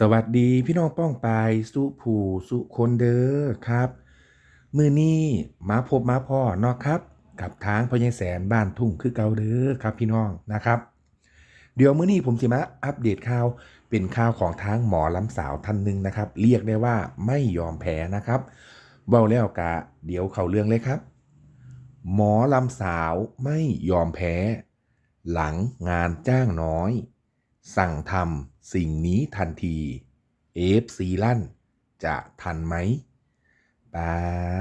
สวัสดีพี่น้องป้องปายสุผูสุคนเด้อครับ มือนี้มาพบมาพ่อเนาะครับ กับทางพญแสนบ้านทุ่งคือเก่าเด้อครับพี่น้องนะครับ เดี๋ยวมื้อนี้ผมสิมาอัปเดตข่าวเป็นข่าวของทางหมอลำสาวท่านหนึ่งนะครับ เรียกได้ว่าไม่ยอมแพ้นะครับเว้าแล้วกะเดี๋ยวเข้าเรื่องเลยครับ หมอลำสาวไม่ยอมแพ้ หลังงานจ้างน้อย สั่งทำสิ่งนี้ทันทีเอฟซีลั่น จะทันไหมบา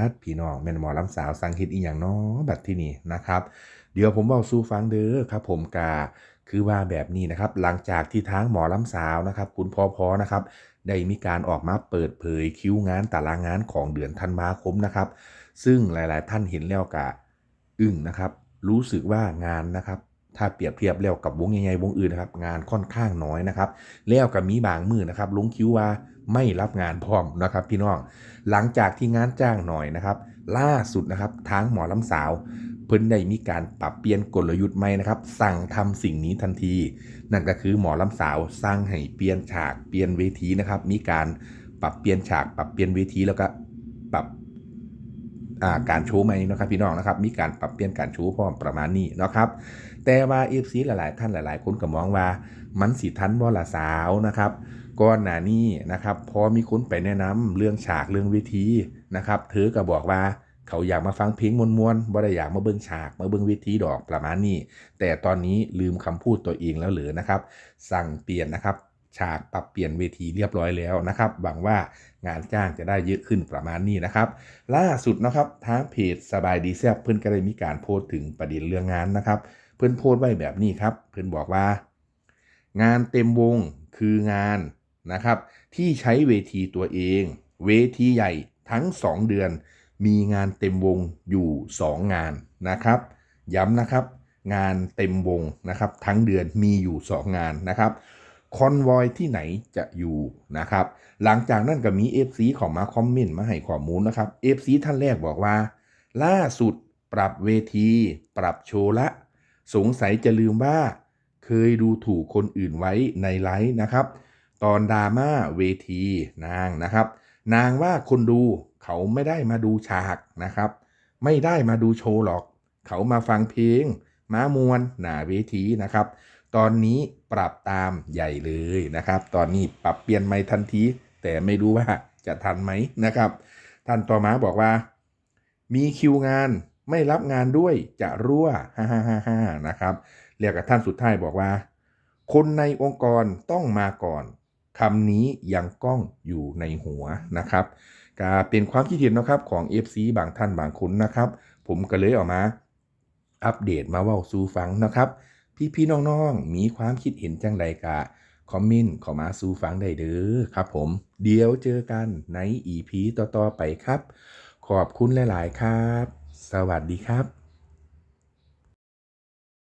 ดพี่น้องแม่นหมอลำสาวสั่งคิดอีกอย่างน้อแบบที่นี่นะครับ เดี๋ยวผมบอกสู้ฟังเด้อครับผมกาคือว่าแบบนี้นะครับ หลังจากที่ทางหมอลำสาวนะครับ คุณพอพอนะครับ ได้มีการออกมาเปิดเผยคิวงานตารางงานของเดือนธันวาคมนะครับ ซึ่งหลาย ๆ ท่านเห็นแล้วกะอึ้งนะครับ รู้สึกว่างานนะครับ ถ้าเปรียบเทียบแล้วกับวงใหญ่ๆวงอื่นนะครับงานค่อนข้างน้อยนะครับแล้วกับมีบางมือนะครับลงคิวว่าไม่รับงานพร้อมนะครับพี่น้องหลังจากที่งานจ้างหน่อยนะครับ ล่าสุดนะครับทางหมอลำสาว เพิ่นได้มีการปรับเปลี่ยนกลยุทธ์ใหม่นะครับ สั่งทำสิ่งนี้ทันที นั่นก็คือหมอลำสาวสร้างให้เปลี่ยนฉากเปลี่ยนเวทีนะครับ มีการปรับเปลี่ยนฉากปรับเปลี่ยนเวทีแล้วก็ปรับ การชว์ใหมนะครับพี่น้องนะครับ มีการปรับเปลี่ยนการชว์พร้อมประมาณนี้นะครับ แต่ว่าเอฟซีหลาย ๆ ท่านหลาย ๆ คนก็มองว่ามันสิทันบ่ละสาวนะครับก่อนหน้านี้นะครับพอมีคนไปแนะนำเรื่องฉากเรื่องเวทีนะครับเธอก็บอกว่าเขาอยากมาฟังเพลงมวนๆบ่ได้อยากมาเบิ่งฉาก มาเบิ่งเวทีดอกประมาณนี้ แต่ตอนนี้ลืมคำพูดตัวเองแล้วหรือนะครับ สั่งเปลี่ยนนะครับ ฉากปรับเปลี่ยนเวทีเรียบร้อยแล้วนะครับหวังว่างานจ้างจะได้เยอะขึ้นประมาณนี้นะครับ ล่าสุดนะครับทางเพจสบายดีแซบเพื่อนก็ได้มีการโพสต์ถึงประเด็นเรื่องงานนะครับ เพื่อนโพสต์ไว้แบบนี้ครับ เพื่อนบอกว่า งานเต็มวงคืองานนะครับ ที่ใช้เวทีตัวเอง เวทีใหญ่ทั้ง 2 เดือน มีงานเต็มวงอยู่ 2 งานนะครับ ย้ำนะครับ งานเต็มวงนะครับ ทั้งเดือนมีอยู่ 2 งานนะครับ คอนวอยที่ไหนจะอยู่นะครับ หลังจากนั้นก็มี FC ของมาคอมเมนต์มาให้ข้อมูลนะครับ FC ท่านแรกบอกว่า ล่าสุดปรับเวที ปรับโชว์ละ สงสัยจะลืมว่า เคยดูถูกคนอื่นไว้ในไลฟ์นะครับ ตอนดราม่าเวทีนางนะครับ นางว่าคนดูเขาไม่ได้มาดูฉากนะครับ ไม่ได้มาดูโชว์หรอก เขามาฟังเพลงม้ามวนหนาเวทีนะครับ ตอนนี้ปรับตามใหญ่เลยนะครับ ตอนนี้ปรับเปลี่ยนไม่ทันที แต่ไม่รู้ว่าจะทันไหมนะครับ ท่านต่อมาบอกว่า มีคิวงานไม่รับงานด้วยจะรั่วฮ่าฮ่าฮ่าฮ่านะครับเรียกกับท่านสุดท้ายบอกว่า คนในองค์กรต้องมาก่อนคำนี้ยังก้องอยู่ในหัวนะครับก็เป็นความคิดเห็นนะครับของ FC บางท่านบางคนนะครับ ผมก็เลยออกมา อัปเดตมาว่าสู่ฟังนะครับ พี่ๆน้องๆ มีความคิดเห็นจังใดกะ คอมเมนต์เข้ามาสู่ฟังได้เด้อครับผม เดี๋ยวเจอกันใน EP ต่อๆไปครับ ขอบคุณหลาย ๆ ครับ สวัสดีครับ